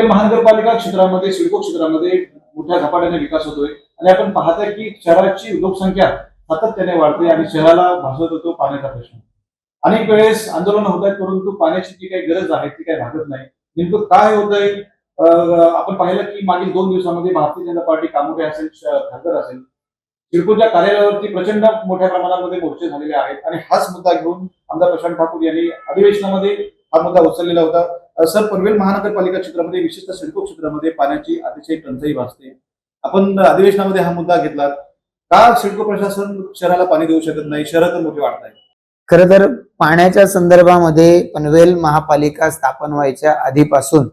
पनवेल महानगरपालिका क्षेत्रामध्ये सिडको क्षेत्रामध्ये मोठ्या झपाट्याने विकास होतोय. आणि आपण पाहताय की शहराची लोकसंख्या सातत्याने वाढते आणि शहराला भासत होतो पाण्याचा प्रश्न. अनेक वेळेस आंदोलन होत आहेत परंतु पाण्याची जी काही गरज आहे ती काही भागत नाही. नेमकं काय होतंय? आहे आपण पाहिलं की मागील दोन दिवसामध्ये भारतीय जनता पार्टी कामोटे असेल श- खासदार असेल सिडकोच्या कार्यालयावरती प्रचंड मोठ्या प्रमाणामध्ये मोर्चे झालेले आहेत. आणि हाच मुद्दा घेऊन आमदार प्रशांत ठाकूर यांनी अधिवेशनामध्ये हा मुद्दा उचललेला होता. सर पनवेल महानगरपालिका क्षेत्रामध्ये विशेषतः सिडको क्षेत्रामध्ये पाण्याची अतिशय टंचाई भासते. आपण अधिवेशनामध्ये हा मुद्दा घेतला का सिडको प्रशासन शहराला पाणी देऊ शकत नाही? शहरात मोठे वाढत आहे खर तर पाण्याच्या संदर्भामध्ये पनवेल महापालिका स्थापन व्हायच्या आधीपासून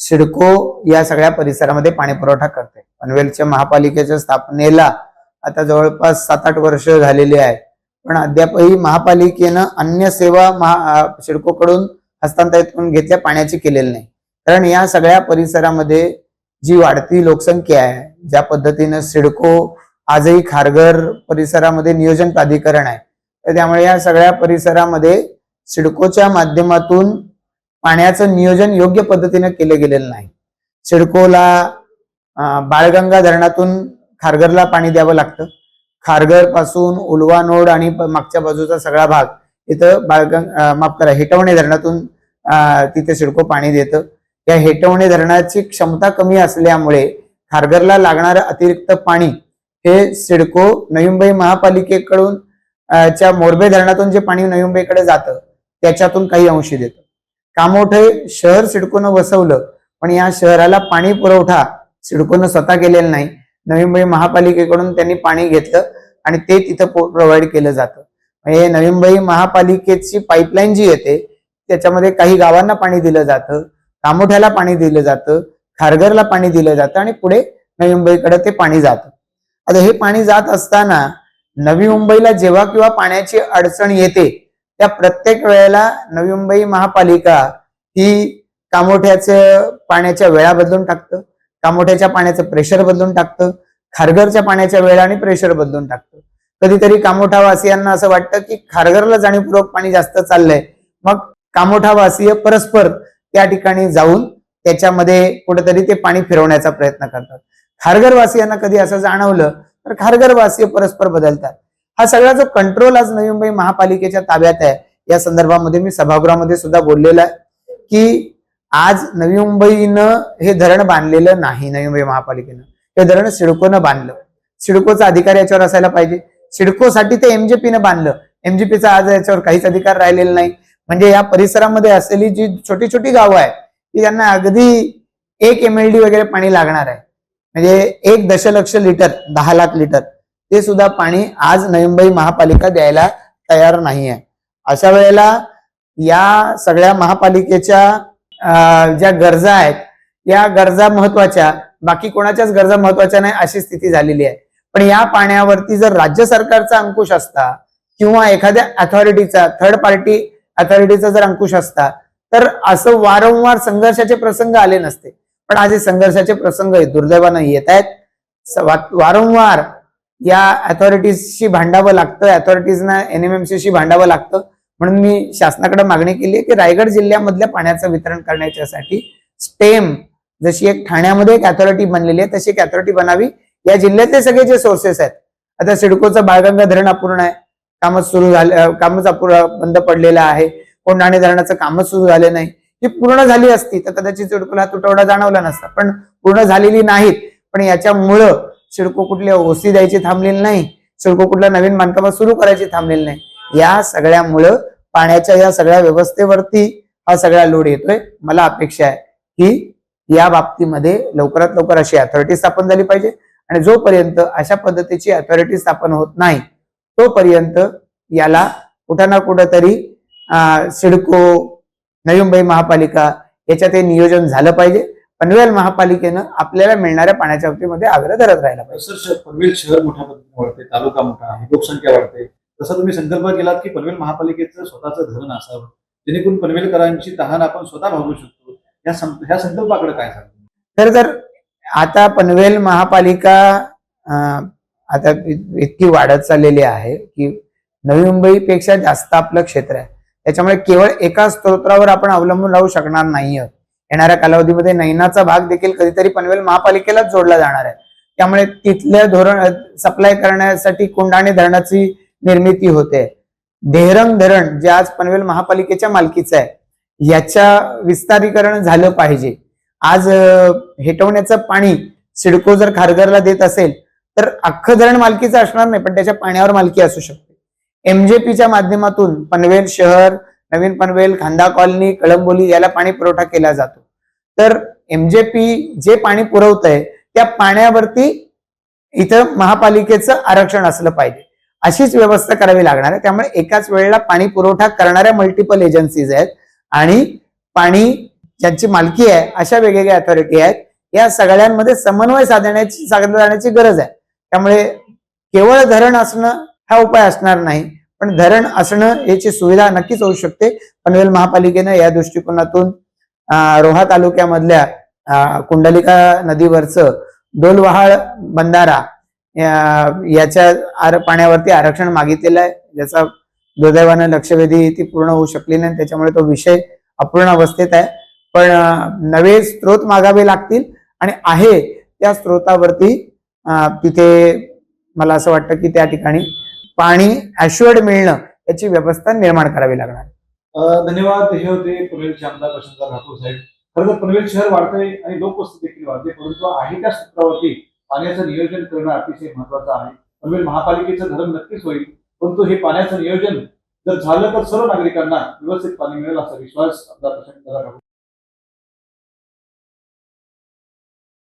सिडको या सगळ्या परिसरामध्ये पाणी पुरवठा करते. पनवेलच्या महापालिकेच्या स्थापनेला आता जवळपास सात आठ वर्ष झालेली आहे. पण अद्यापही महापालिकेनं अन्य सेवा महा सिडकोकडून हस्तांतरित करून घेतल्या पाण्याची केलेले नाही. कारण या सगळ्या परिसरामध्ये जी वाढती लोकसंख्या आहे ज्या पद्धतीनं सिडको आजही खारघर परिसरामध्ये नियोजन प्राधिकरण आहे तर त्यामुळे या सगळ्या परिसरामध्ये सिडकोच्या माध्यमातून पाण्याचं नियोजन योग्य पद्धतीने केलं गेलेलं नाही. सिडकोला बाळगंगा धरणातून खारघरला पाणी द्यावं लागतं. खारघरपासून उलवा नोड आणि मागच्या बाजूचा सगळा भाग इथं बाळगंग माफ करा हेटवणे धरणातून तिथे सिडको पाणी देतं. या हेटवणे धरणाची क्षमता कमी असल्यामुळे खारघरला लागणारं अतिरिक्त पाणी हे सिडको नवी मुंबई महापालिकेकडून च्या मोरबे धरणातून जे पाणी नवी मुंबईकडे जातं त्याच्यातून काही अंशी देतं. कामोठे शहर सिडकोनं वसवलं पण या शहराला पाणी पुरवठा सिडकोनं स्वतः केलेला नाही. नवी मुंबई महापालिकेकडून त्यांनी पाणी घेतलं आणि ते तिथं प्रोव्हाइड केलं जातं. म्हणजे नवी मुंबई महापालिकेची पाईपलाईन जी येते त्याच्यामध्ये काही गावांना पाणी दिलं जातं कामोठ्याला पाणी दिलं जातं खारघरला पाणी दिलं जातं आणि पुढे नवी मुंबईकडे ते पाणी जातं. आता हे पाणी जात असताना नवी मुंबईला जेव्हा किंवा पाण्याची अडचण येते त्या प्रत्येक वेळेला नवी मुंबई महापालिका ही कामोठ्याचं पाण्याच्या वेळा बदलून टाकतं कामोठ्याच्या पाण्याचं प्रेशर बदलून टाकतं खारघरच्या पाण्याच्या वेळा आणि प्रेशर बदलून टाकतं. कधीतरी कामोठावासियांना असं वाटतं की खारघरला जाणीवपूर्वक पाणी जास्त चाललंय मग कामोठावासीय परस्पर त्या ठिकाणी जाऊन त्याच्यामध्ये कुठेतरी ते पाणी फिरवण्याचा प्रयत्न करतात. खारघरवासियांना कधी असं जाणवलं तर खारघरवासीय परस्पर बदलतात. हा सगळा जो कंट्रोल आज नवी मुंबई महापालिकेच्या ताब्यात आहे या संदर्भामध्ये मी सभागृहामध्ये सुद्धा बोललेलं आहे की आज नवी मुंबईनं हे धरण बांधलेलं नाही नवी मुंबई महापालिकेनं. हे धरण सिडकोनं बांधलं. सिडकोचा अधिकार याच्यावर असायला पाहिजे. सिडकोसाठी ते एमजेपीनं बांधलं. एमजीपीचा आज याच्यावर काहीच अधिकार राहिलेला नाही. म्हणजे या परिसरामध्ये असलेली जी छोटी छोटी गावं आहेत ती त्यांना अगदी एक एम एल डी वगैरे पाणी लागणार आहे. म्हणजे एक दशलक्ष लिटर दहा लाख लिटर ते सुद्धा पाणी आज नवी मुंबई महापालिका द्यायला तयार नाही आहे. अशा वेळेला या सगळ्या महापालिकेच्या अं, ज्या गरजा आहेत या गरजा महत्त्वाच्या बाकी कोणाच्याच गरजा महत्त्वाच्या नाही अशी स्थिती झालेली आहे. पण या पाण्यावरती जर राज्य सरकारचा अंकुश असता किंवा एखाद्या अथॉरिटीचा थर्ड पार्टी अथॉरिटीचा जर अंकुश असता तर असं वारंवार संघर्षाचे प्रसंग आले नसते. पण आज हे संघर्षाचे प्रसंग दुर्दैवानं येत आहेत. वारंवार या अथॉरिटीजशी भांडावं लागतं अथॉरिटीजना एनएमएमसीशी भांडावं लागतं. म्हणून मी शासनाकडे मागणी केली आहे की रायगड जिल्ह्यामधल्या पाण्याचं वितरण करण्याच्यासाठी स्टेम जशी एक ठाण्यामध्ये एक अथॉरिटी बनलेली आहे तशी एक अथॉरिटी बनावी. या जिल्ह्यातले सगळे जे सोर्सेस आहेत आता सिडकोचं बाळगंगा धरण अपूर्ण आहे कामच सुरू झालं कामच अपूर्ण बंद पडलेलं आहे. कोंडाणे धरणाचं कामच सुरू झाले नाही. ही पूर्ण झाली असती तर कदाचित सिडकोला हा तुटवडा जाणवला नसता. पण पूर्ण झालेली नाहीत. पण याच्यामुळं सिडको कुठल्या ओसी द्यायची थांबलेली नाही. सिडको कुठल्या नवीन बांधकाम सुरू करायची थांबलेली नाही. या सगळ्यामुळं पाण्याच्या या सगळ्या व्यवस्थेवरती हा सगळा लोड येतोय. मला अपेक्षा आहे की या बाबतीमध्ये लवकरात लवकर अशी अथॉरिटी स्थापन झाली पाहिजे. आणि जोपर्यंत अशा पद्धतीची अथॉरिटी स्थापन होत नाही तोपर्यंत याला कुठं ना कुठं तरी सिडको नवी मुंबई महापालिका याच्यात हे नियोजन झालं पाहिजे. पनवेल महापालिकेनं आपल्याला मिळणाऱ्या पाण्याच्या बाबतीमध्ये आग्रह धरत राहिला पाहिजे. पनवेल शहर मोठ्या पद्धतीने वाढते तालुका मोठा आहे लोकसंख्या वाढते. तसा तुम्ही संकल्प केलात की पनवेल महापालिकेचं स्वतःचं धरण असावं जेणेकरून पनवेलकरांची तहान आपण स्वतः भागू शकतो. या ह्या संकल्पाकडे काय सांगतो खर तर आता पनवेल महापालिका आता इतकी वाढत चाललेली आहे की नवी मुंबईपेक्षा जास्त आपलं क्षेत्र आहे. त्याच्यामुळे केवळ एका स्तोत्रावर आपण अवलंबून राहू शकणार नाही आहोत येणाऱ्या कालावधीमध्ये नैनाचा भाग देखील कधीतरी पनवेल महापालिकेलाच जोडला जाणार आहे. त्यामुळे तिथल्या धोरण सप्लाय करण्यासाठी कोंडाणे धरणाची निर्मिती होते. देहरंग धरण जे आज पनवेल महापालिकेच्या मालकीचं आहे याच्या विस्तारीकरण झालं पाहिजे. आज हेटवण्याचं पाणी सिडको जर खारघरला देत असेल तर अख्खं धरण मालकीचं असणार नाही पण त्याच्या पाण्यावर मालकी असू शकते. एमजेपीच्या माध्यमातून पनवेल शहर नवीन पनवेल खांदा कॉलनी कळंबोली याला पाणी पुरवठा केला जातो. तर एमजेपी जे पाणी पुरवत आहे त्या पाण्यावरती इथं महापालिकेचं आरक्षण असलं पाहिजे. अशीच व्यवस्था करावी लागणार आहे. त्यामुळे एकाच वेळेला पाणी पुरवठा करणाऱ्या मल्टिपल एजन्सीज आहेत आणि पाणी ज्यांची मालकी आहे अशा वेगवेगळ्या अथॉरिटी आहेत या सगळ्यांमध्ये समन्वय साधण्याची साधण्याची गरज आहे. त्यामुळे केवळ धरण असणं हा उपाय असणार नाही पण धरण असणं याची सुविधा नक्कीच होऊ शकते. पनवेल महापालिकेनं या दृष्टिकोनातून रोहा तालुक्यामधल्या कुंडलिका नदीवरचं डोलवहाळ बंधारा याच्या आर पाण्यावरती आरक्षण मागितलेलं आहे. ज्याचा दुर्दैवानं लक्षवेधी ती पूर्ण होऊ शकली नाही त्याच्यामुळे तो विषय अपूर्ण अवस्थेत आहे. पण नवे स्रोत मागावे लागतील आणि आहे त्या स्रोतावरती तिथे मला असं वाटतं की त्या ठिकाणी पाणी ऍश्युअर्ड मिळणं याची व्यवस्था निर्माण करावी लागणार. धन्यवाद. हे होते पनवेलचे आमदार प्रशांत राठोड साहेब. खरं तर पनवेल शहर वाढतंय आणि लोकवस्ती देखील वाढते परंतु आहे त्या सूत्रावरती पाण्याचं नियोजन करणं अतिशय महत्वाचं आहे. पनवेल महापालिकेचं धरण नक्कीच होईल परंतु हे पाण्याचं नियोजन जर झालं तर सर्व नागरिकांना व्यवस्थित पाणी मिळेल असा विश्वास आमदार प्रशांत राठोड